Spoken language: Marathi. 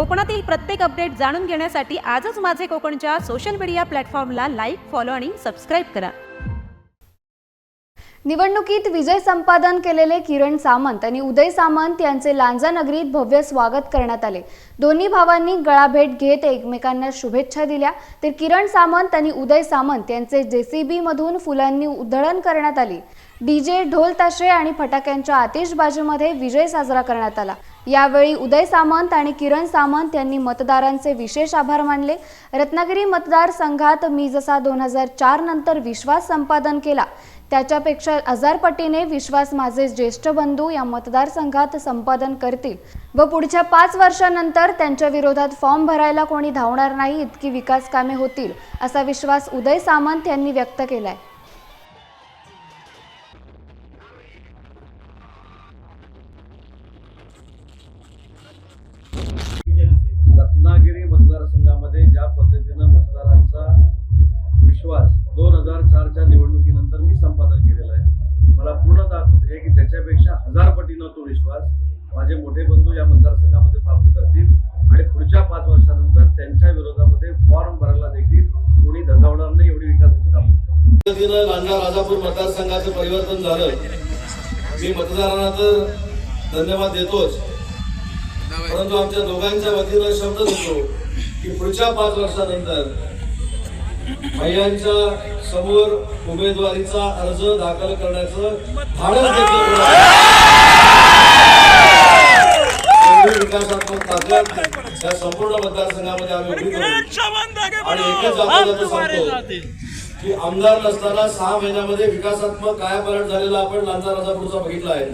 कोकणातील प्रत्येक अपडेट जाणून घेण्यासाठी आजच माझे कोकणच्या सोशल मीडिया प्लॅटफॉर्मला लाईक फॉलो आणि सबस्क्राईब करा. निवडणुकीत विजय संपादन केलेले किरण सामंत आणि उदय सामंत यांचे लांजा नगरीत भव्य स्वागत करण्यात आले. दोन्ही भावांनी गळाभेट घेत एकमेकांना शुभेच्छा दिल्या. तर किरण सामंत आणि उदय सामंत यांचे जेसीबी मधून फुलांनी उधळण करण्यात आली. डीजे ढोल ताशे आणि फटाक्यांच्या आतिषबाजीमध्ये विजय साजरा करण्यात आला. यावेळी उदय सामंत आणि किरण सामंत यांनी मतदारांचे विशेष आभार मानले. रत्नागिरी मतदारसंघात मी जसा दोन हजार चार नंतर विश्वास संपादन केला त्याच्यापेक्षा हजारपटीने विश्वास माझे ज्येष्ठ बंधू या मतदारसंघात संपादन करतील व पुढच्या पाच वर्षानंतर त्यांच्या विरोधात फॉर्म भरायला कोणी धावणार नाही इतकी विकास कामे होतील असा विश्वास उदय सामंत यांनी व्यक्त केलाय. हजार तो विश्वास माझे मोठे बंधू या मतदारसंघामध्ये प्राप्त करतील. आणि पुढच्या पाच वर्षानंतर त्यांच्या विरोधामध्ये फॉर्म भरायला देखील कोणी धजावणार नाही एवढी विकासाची कामं. पद्धतीनं लांजा राजापूर मतदारसंघाचं परिवर्तन झालं. मी मतदारांना तर धन्यवाद देतोच. परंतु आमच्या दोघांच्या वतीनं शब्द देतो की पुढच्या पाच वर्षानंतर महिलांच्या समोर उमेदवारीचा अर्ज दाखल करण्याचं धाडस देखील होणार आहे. एवढी विकासात्मक ताकद या संपूर्ण मतदारसंघामध्ये आम्ही उभी करू आणि एकच आवाजात सांगतो की आमदार नसताना सहा महिन्यामध्ये विकासात्मक कायापालट झालेला आपण लांजा राजापूरचा बघितला आहे.